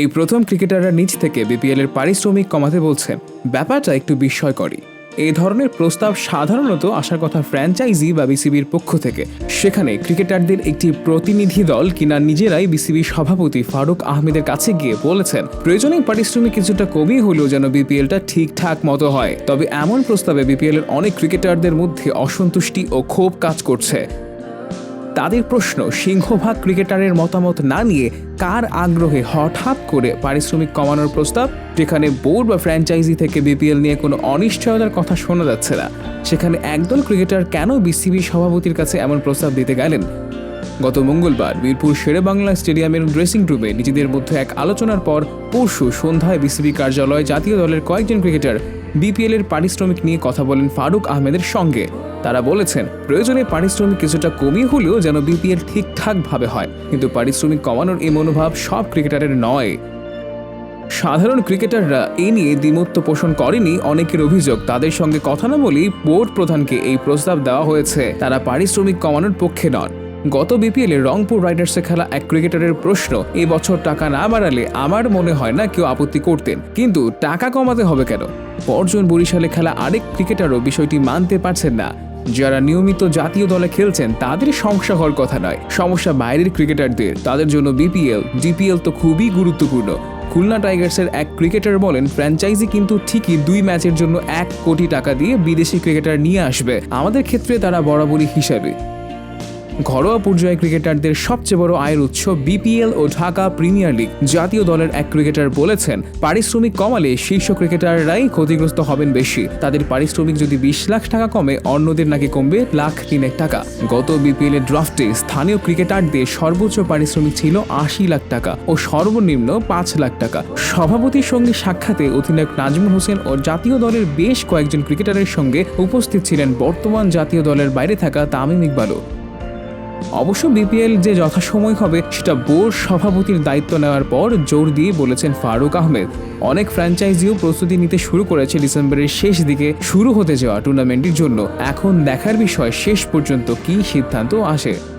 এই প্রথম ক্রিকেটাররা নিজ থেকে বিপিএল এর পারিশ্রমিক কমাতে বলছেন ব্যাপারটা একটু বিস্ময়করই। এই ধরনের প্রস্তাব সাধারণত আসার কথা ফ্র্যাঞ্চাইজি বা বিসিবির পক্ষ থেকে। সেখানে ক্রিকেটারদের একটি প্রতিনিধি দল কিনা নিজেরাই বিসিবির সভাপতি ফারুক আহমেদের কাছে গিয়ে বলেছেন, প্রয়োজনীয় পারিশ্রমিক কিছুটা কমই হলেও যেন বিপিএলটা ঠিকঠাক মতো হয়। তবে এমন প্রস্তাবে বিপিএল এর অনেক ক্রিকেটারদের মধ্যে অসন্তুষ্টি ও ক্ষোভ কাজ করছে। তাদের প্রশ্ন, সিংহভাগ ক্রিকেটারের মতামত না নিয়ে কার আগ্রহে হঠাৎ করে পারিশ্রমিক কমানোর প্রস্তাব? যেখানে বোর্ড বা ফ্র্যাঞ্চাইজি থেকে বিপিএল নিয়ে কোনো অনিশ্চয়তার কথা শোনা যাচ্ছে না। সেখানে একদল ক্রিকেটার কেন বিসিবি সভাপতির কাছে এমন প্রস্তাব দিতে গেলেন? গত মঙ্গলবার বীরপুর শেরে বাংলা স্টেডিয়ামের ড্রেসিং রুমে নিজেদের মধ্যে এক আলোচনার পর পরশু সন্ধ্যায় বিসিবি কার্যালয়ে জাতীয় দলের কয়েকজন ক্রিকেটার বিপিএল এর পারিশ্রমিক নিয়ে কথা বলেন ফারুক আহমেদের সঙ্গে। তারা বলেছেন, প্রয়োজনে পারিশ্রমিক কিছুটা কমিয়ে হলেও যেন বিপিএল ঠিকঠাকভাবে হয়। কিন্তু পারিশ্রমিক কমানোর এই মনোভাব সব ক্রিকেটারের নয়। সাধারণ ক্রিকেটাররা এ নিয়ে দ্বিমত্ব পোষণ করেনি অনেকের অভিযোগ। তাদের সঙ্গে কথা না বলেই বোর্ড প্রধানকে এই প্রস্তাব দেওয়া হয়েছে। তারা পারিশ্রমিক কমানোর পক্ষে নন। গত বিপিএল রংপুর রাইডার্সে খেলা এক ক্রিকেটারের প্রশ্ন এই বছর টাকা না বাড়ালে আমার মনে হয় না কেউ আপত্তি করতেন, কিন্তু টাকা কমাতে হবে কেন? পরজন বরিশালে খেলা আরেক ক্রিকেটারও বিষয়টি মানতে পারছেন না। যারা নিয়মিত জাতীয় দলে খেলছেন, তাদের সমস্যা হওয়ার কথা নয়। সমস্যা বাইরের ক্রিকেটারদের, তাদের জন্য বিপিএল ডিপিএল তো খুবই গুরুত্বপূর্ণ। খুলনা টাইগার্সের এক ক্রিকেটার বলেন, ফ্র্যাঞ্চাইজি কিন্তু ঠিকই দুই ম্যাচের জন্য এক কোটি টাকা দিয়ে বিদেশি ক্রিকেটার নিয়ে আসবে। আমাদের ক্ষেত্রে তারা বরাবরই হিসাবে। ঘরোয়া পর্যায়ে ক্রিকেটারদের সবচেয়ে বড় আয়ের উৎস বিপিএল ও ঢাকা প্রিমিয়ার লিগ। জাতীয় দলের এক ক্রিকেটার বলেছেন, পারিশ্রমিক কমালে শীর্ষ ক্রিকেটাররাই ক্ষতিগ্রস্ত হবেন বেশি। তাদের পারিশ্রমিক যদি বিশ লাখ টাকা কমে, অন্যদের নাকি কমবে লাখ তিনেক টাকা। গত বিপিএল এর ড্রাফটে স্থানীয় ক্রিকেটারদের সর্বোচ্চ পারিশ্রমিক ছিল আশি লাখ টাকা ও সর্বনিম্ন পাঁচ লাখ টাকা। সভাপতির সঙ্গে সাক্ষাতে অধিনায়ক নাজমুল হোসেন ও জাতীয় দলের বেশ কয়েকজন ক্রিকেটারের সঙ্গে উপস্থিত ছিলেন বর্তমান জাতীয় দলের বাইরে থাকা তামিম ইকবালও। অবশ্য বিপিএল যে যথাসময় হবে, সেটা বোর্ড সভাপতির দায়িত্ব নেওয়ার পর জোর দিয়ে বলেছেন ফারুক আহমেদ। অনেক ফ্র্যাঞ্চাইজিও প্রস্তুতি নিতে শুরু করেছে ডিসেম্বরের শেষ দিকে, শুরু হতে যাওয়া টুর্নামেন্টের জন্য। এখন দেখার বিষয় শেষ পর্যন্ত কী সিদ্ধান্ত আসে।